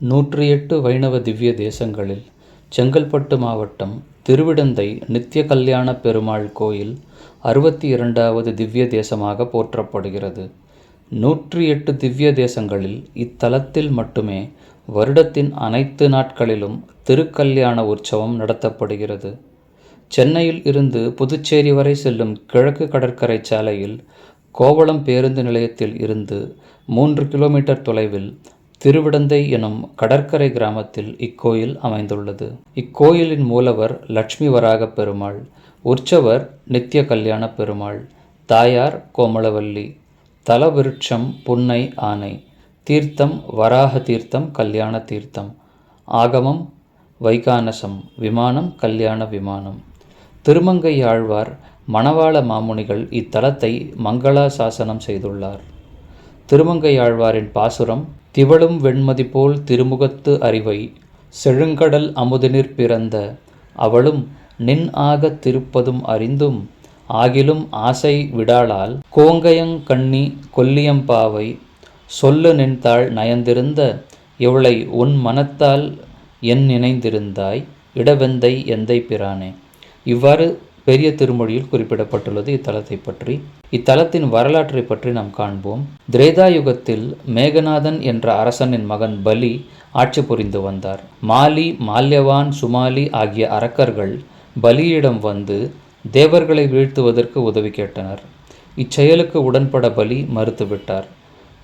நூற்றி எட்டு வைணவ திவ்ய தேசங்களில் செங்கல்பட்டு மாவட்டம் திருவிடந்தை நித்திய கல்யாண பெருமாள் கோயில் அறுபத்தி இரண்டாவது திவ்ய தேசமாக போற்றப்படுகிறது. நூற்றி எட்டு திவ்ய தேசங்களில் இத்தலத்தில் மட்டுமே வருடத்தின் அனைத்து நாட்களிலும் திருக்கல்யாண உற்சவம் நடத்தப்படுகிறது. சென்னையில் இருந்து புதுச்சேரி வரை செல்லும் கிழக்கு கடற்கரை சாலையில் கோவளம் பேருந்து நிலையத்தில் இருந்து மூன்று கிலோமீட்டர் தொலைவில் திருவிடந்தை எனும் கடற்கரை கிராமத்தில் இக்கோயில் அமைந்துள்ளது. இக்கோயிலின் மூலவர் லட்சுமி வராக பெருமாள் உற்சவர் நித்திய கல்யாண பெருமாள் தாயார் கோமளவல்லி தலவிருட்சம் புன்னை ஆனை தீர்த்தம் வராக தீர்த்தம் கல்யாண தீர்த்தம் ஆகமம் வைகானசம் விமானம் கல்யாண விமானம். திருமங்கை ஆழ்வார் மணவாள மாமுனிகள் இத்தலத்தை மங்களா சாசனம் செய்துள்ளார். திருமங்கை ஆழ்வாரின் பாசுரம் திவளும் வெண்மதி போல் திருமுகத்து அறிவை செழுங்கடல் அமுதினிற் பிறந்த அவளும் நின் ஆகத் திருப்பதும் அறிந்தும் ஆகிலும் ஆசை விடாளால் கோங்கயங் கண்ணி கொல்லியம்பாவை சொல்லு நின்றாள் நயந்திருந்த இவளை உன் மனத்தால் என் நினைந்திருந்தாய் இடவெந்தை எந்தை பிரானே. இவ்வாறு பெரிய திருமொழியில் குறிப்பிடப்பட்டுள்ளது. இத்தலத்தை பற்றி இத்தலத்தின் வரலாற்றை பற்றி நாம் காண்போம். திரேதா யுகத்தில் மேகநாதன் என்ற அரசனின் மகன் பலி ஆட்சி புரிந்து வந்தார். மாலி மால்யவான் சுமாலி ஆகிய அரக்கர்கள் பலியிடம் வந்து தேவர்களை வீழ்த்துவதற்கு உதவி கேட்டனர். இச்செயலுக்கு உடன்பட பலி மறுத்துவிட்டார்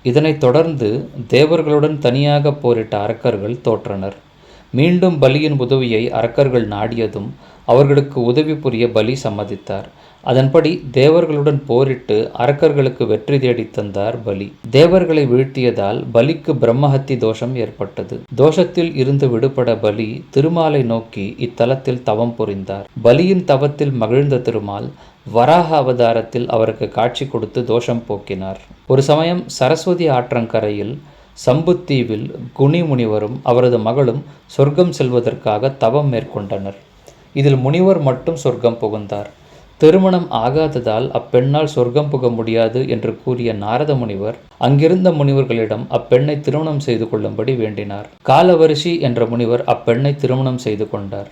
இதனைத் தொடர்ந்து தேவர்களுடன் தனியாக போரிட்ட அரக்கர்கள் தோற்றனர். மீண்டும் பலியின் உதவியை அரக்கர்கள் நாடியதும் அவர்களுக்கு உதவி புரிய பலி சம்மதித்தார். அதன்படி தேவர்களுடன் போரிட்டு அரக்கர்களுக்கு வெற்றி தேடி தந்தார் பலி. தேவர்களை வீழ்த்தியதால் பலிக்கு பிரம்மஹத்தி தோஷம் ஏற்பட்டது. தோஷத்தில் இருந்து விடுபட பலி திருமாலை நோக்கி இத்தலத்தில் தவம் புரிந்தார். பலியின் தவத்தில் மகிழ்ந்த திருமால் வராக அவதாரத்தில் அவருக்கு காட்சி கொடுத்து தோஷம் போக்கினார். ஒரு சமயம் சரஸ்வதி ஆற்றங்கரையில் சம்புத்தீவில் குனி முனிவரும் அவரது மகளும் சொர்க்கம் செல்வதற்காக தவம் மேற்கொண்டனர். இதில் முனிவர் மட்டும் சொர்க்கம் புகுந்தார். திருமணம் ஆகாததால் அப்பெண்ணால் சொர்க்கம் புக முடியாது என்று கூறிய நாரத முனிவர் அங்கிருந்த முனிவர்களிடம் அப்பெண்ணை திருமணம் செய்து கொள்ளும்படி வேண்டினார். காலவரிசி என்ற முனிவர் அப்பெண்ணை திருமணம் செய்து கொண்டார்.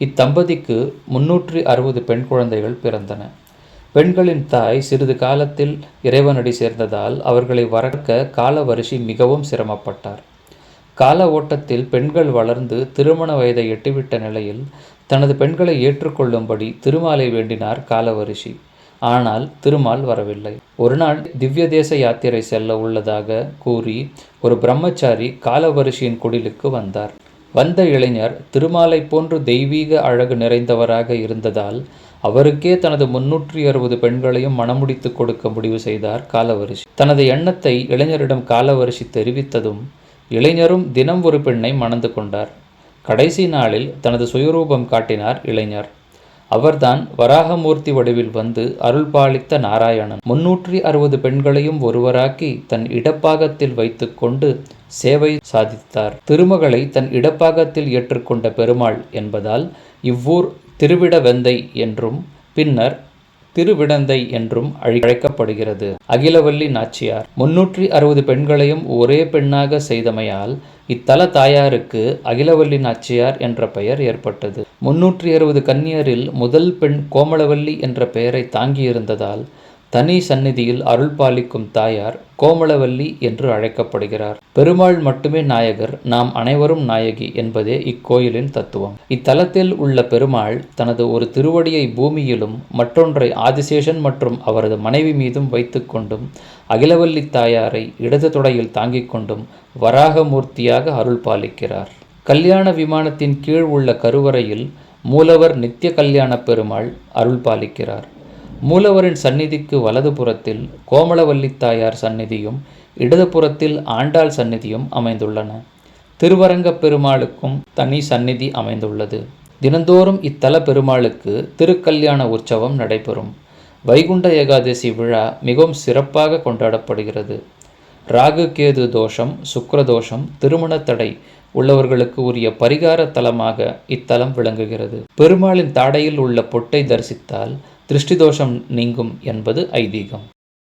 இத்தம்பதிக்கு முன்னூற்றி அறுபது பெண் குழந்தைகள் பிறந்தன. பெண்களின் தாய் சிறிது காலத்தில் இறைவனடி சேர்ந்ததால் அவர்களை வரக்க காலவரிசி மிகவும் சிரமப்பட்டார். கால ஓட்டத்தில் பெண்கள் வளர்ந்து திருமண வயதை எட்டிவிட்ட நிலையில் தனது பெண்களை ஏற்றுக்கொள்ளும்படி திருமாலை வேண்டினார் காலவரிஷி. ஆனால் திருமால் வரவில்லை. ஒரு நாள் திவ்ய தேச யாத்திரை செல்ல உள்ளதாக கூறி ஒரு பிரம்மச்சாரி காலவரிஷியின் குடிலுக்கு வந்தார். வந்த இளைஞர் திருமாலை போன்று தெய்வீக அழகு நிறைந்தவராக இருந்ததால் அவருக்கே தனது முன்னூற்றி அறுபது பெண்களையும் மணமுடித்து கொடுக்க முடிவு செய்தார் காலவரிஷி. தனது எண்ணத்தை இளைஞரிடம் காலவரிஷி தெரிவித்ததும் இளைஞரும் தினம் ஒரு பெண்ணை மணந்து கொண்டார். கடைசி நாளில் தனது சுயரூபம் காட்டினார் இளைஞர். அவர்தான் வராகமூர்த்தி வடிவில் வந்து அருள்பாலித்த நாராயணன். முன்னூற்றி அறுபது பெண்களையும் ஒருவராக்கி தன் இடப்பாகத்தில் வைத்துக்கொண்டு சேவை சாதித்தார். திருமகளை தன் இடப்பாகத்தில் ஏற்றுக்கொண்ட பெருமாள் என்பதால் இவ்வூர் திருவிடவெந்தை என்றும் பின்னர் திருவிடந்தை என்றும் அழைக்கப்படுகிறது. அகிலவல்லி நாச்சியார் முன்னூற்றி அறுபது பெண்களையும் ஒரே பெண்ணாக செய்தமையால் இத்தல தாயாருக்கு அகிலவல்லி நாச்சியார் என்ற பெயர் ஏற்பட்டது. முன்னூற்றி அறுபது கன்னியரில் முதல் பெண் கோமளவல்லி என்ற பெயரை தாங்கியிருந்ததால் தனி சந்நிதியில் அருள் பாலிக்கும் தாயார் கோமளவல்லி என்று அழைக்கப்படுகிறார். பெருமாள் மட்டுமே நாயகர் நாம் அனைவரும் நாயகி என்பதே இக்கோயிலின் தத்துவம். இத்தலத்தில் உள்ள பெருமாள் தனது ஒரு திருவடியை பூமியிலும் மற்றொன்றை ஆதிசேஷன் மற்றும் அவரது மனைவி மீதும் வைத்துக்கொண்டும் அகிலவல்லி தாயாரை இடது தொடையில் தாங்கிக் கொண்டும் வராகமூர்த்தியாக அருள் பாலிக்கிறார் கல்யாண விமானத்தின் கீழ் உள்ள கருவறையில் மூலவர் நித்திய கல்யாண பெருமாள் அருள் பாலிக்கிறார் மூலவரின் சந்நிதிக்கு வலது புறத்தில் கோமளவல்லி தாயார் சந்நிதியும் இடதுபுறத்தில் ஆண்டாள் சந்நிதியும் அமைந்துள்ளன. திருவரங்கப் பெருமாளுக்கும் தனி சந்நிதி அமைந்துள்ளது. தினந்தோறும் இத்தல பெருமாளுக்கு திருக்கல்யாண உற்சவம் நடைபெறும். வைகுண்ட ஏகாதசி விழா மிகவும் சிறப்பாக கொண்டாடப்படுகிறது. ராகு கேது தோஷம் சுக்கரதோஷம் திருமண தடை உள்ளவர்களுக்கு உரிய பரிகார தலமாக இத்தலம் விளங்குகிறது. பெருமாளின் தாடையில் உள்ள பொட்டை தரிசித்தால் திருஷ்டிதோஷம் நீங்கும் என்பது ஐதீகம்.